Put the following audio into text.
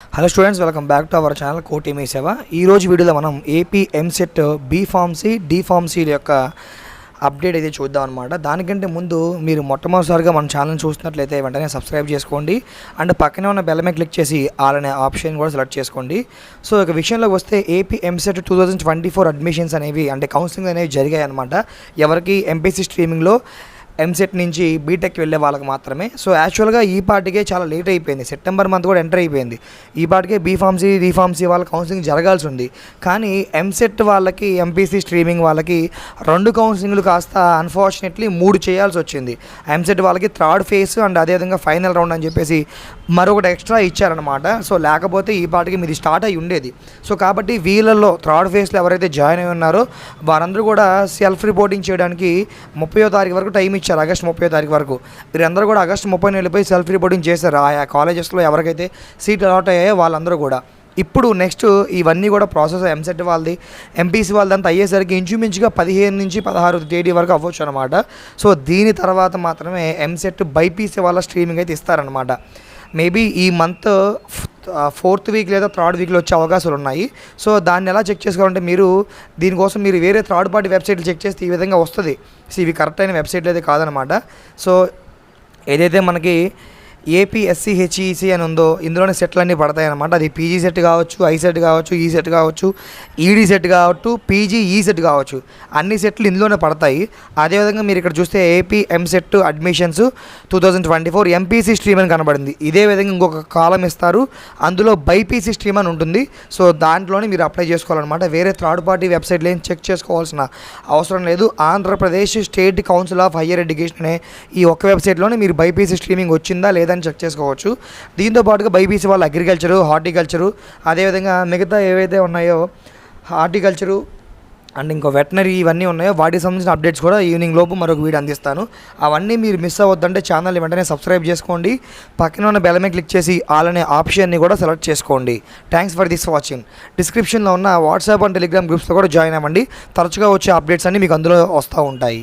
Hello students welcome back to our channel Koti Mee Seva ఈ రోజు వీడియోలో మనం AP EAMCET B pharmacy D pharmacy యొక్క update అయితే చూద్దాం అనమాట దానికంటే ముందు మీరు మొట్టమొదటిసారిగా మన ఛానల్ చూస్తున్నట్లయితే వెంటనే సబ్స్క్రైబ్ చేసుకోండి. అండ్ పక్కనే ఉన్న బెల్ మీద క్లిక్ చేసి ఆల్ అనే ఆప్షన్ కూడా సెలెక్ట్ చేసుకోండి. సో ఇక విషయంలోకి వస్తే AP EAMCET two thousand twenty four admissions అనేవి అంటే కౌన్సిలింగ్ అనేవి జరిగాయి అనమాట ఎవరికి ఎంపీసీ స్ట్రీమింగ్లో ఎంసెట్ నుంచి బీటెక్ వెళ్ళే వాళ్ళకి మాత్రమే. సో యాక్చువల్గా ఈ పార్టీకే చాలా లేట్ అయిపోయింది. సెప్టెంబర్ మంత్ కూడా ఎంటర్ అయిపోయింది. ఈ పార్టీకే బీఫార్మసీ డీఫార్మసీ వాళ్ళ కౌన్సిలింగ్ జరగాల్సి ఉంది. కానీ ఎంసెట్ వాళ్ళకి ఎంపీసీ స్ట్రీమింగ్ వాళ్ళకి రెండు కౌన్సిలింగ్లు కాస్త అన్ఫార్చునేట్లీ మూడు చేయాల్సి వచ్చింది. ఎంసెట్ వాళ్ళకి థర్డ్ ఫేస్ అండ్ అదేవిధంగా ఫైనల్ రౌండ్ అని చెప్పేసి మరొకటి ఎక్స్ట్రా ఇచ్చారనమాట సో లేకపోతే ఈ పార్టీకి మీది స్టార్ట్ అయి ఉండేది. సో కాబట్టి వీళ్ళల్లో థర్డ్ ఫేస్లో ఎవరైతే జాయిన్ అయి ఉన్నారో వారందరూ కూడా సెల్ఫ్ రిపోర్టింగ్ చేయడానికి ముప్పయో తారీఖు వరకు టైం ఇచ్చారు. ఆగస్ట్ ముప్పై తారీఖు వరకు. వీరందరూ కూడా ఆగస్టు ముప్పై వెళ్ళిపోయి సెల్ఫ్ రిపోర్టింగ్ చేశారు. ఆయా కాలేజెస్లో ఎవరికైతే సీట్ అలాట్ అయ్యాయో వాళ్ళందరూ కూడా. ఇప్పుడు నెక్స్ట్ ఇవన్నీ కూడా ప్రాసెస్ ఎంసెట్ వాళ్ళది ఎంపీసీ వాళ్ళదంతా అయ్యేసరికి ఇంచుమించుగా పదిహేను నుంచి పదహారు తేదీ వరకు అవ్వచ్చు అనమాట సో దీని తర్వాత మాత్రమే ఎంసెట్ బైపీసీ వాళ్ళ స్ట్రీమింగ్ అయితే ఇస్తారనమాట మేబీ ఈ మంత్ ఫోర్త్ వీక్ లేదా థర్డ్ వీక్లో వచ్చే అవకాశాలు ఉన్నాయి. సో దాన్ని ఎలా చెక్ చేసుకోవాలంటే మీరు దీనికోసం మీరు వేరే థర్డ్ పార్టీ వెబ్సైట్లు చెక్ చేస్తే ఈ విధంగా వస్తుంది. సో ఇవి కరెక్ట్ అయిన వెబ్సైట్లు అయితే కాదనమాట. సో ఏదైతే మనకి ఏపీఎస్సీ హెచ్ఈసీ అని ఉందో ఇందులోనే సెట్లు అన్నీ పడతాయి అనమాట అది పీజీ సెట్ కావచ్చు ఐ సెట్ కావచ్చు ఈ సెట్ కావచ్చు ఈడీ సెట్ కావచ్చు పీజీ ఈ సెట్ కావచ్చు. అన్ని సెట్లు ఇందులోనే పడతాయి. అదేవిధంగా మీరు ఇక్కడ చూస్తే AP EAMCET admissions two thousand twenty four MPC stream అని కనబడింది. ఇదే విధంగా ఇంకొక కాలం ఇస్తారు. అందులో బైపీసీ స్ట్రీమ్ అని ఉంటుంది. సో దాంట్లోనే మీరు అప్లై చేసుకోవాలన్నమాట. వేరే థర్డ్ పార్టీ వెబ్సైట్లో ఏం చెక్ చేసుకోవాల్సిన అవసరం లేదు. Andhra Pradesh state council of higher education అనే ఈ ఒక్క వెబ్సైట్లోనే మీరు బైపీసీ స్ట్రీమింగ్ వచ్చిందా లేదా లేదని చెక్ చేసుకోవచ్చు. దీంతో పాటుగా బైబీసీ వాళ్ళు అగ్రికల్చరు హార్టికల్చరు అదేవిధంగా మిగతా ఏవైతే ఉన్నాయో హార్టికల్చరు అండ్ ఇంకో వెటనరీ ఇవన్నీ ఉన్నాయో వాటికి సంబంధించిన అప్డేట్స్ కూడా ఈవినింగ్ లోపు మరొక వీడియో అందిస్తాను. అవన్నీ మీరు మిస్ అవ్వద్దంటే ఛానల్ వెంటనే సబ్స్క్రైబ్ చేసుకోండి. పక్కన ఉన్న బెలమే క్లిక్ చేసి ఆల్ అనే ఆప్షన్ని కూడా సెలెక్ట్ చేసుకోండి. థ్యాంక్స్ ఫర్ దిస్ వాచింగ్ డిస్క్రిప్షన్లో ఉన్న వాట్సాప్ అండ్ టెలిగ్రామ్ గ్రూప్స్లో కూడా జాయిన్ అవ్వండి. తరచుగా వచ్చే అప్డేట్స్ అన్నీ మీకు అందులో వస్తూ ఉంటాయి.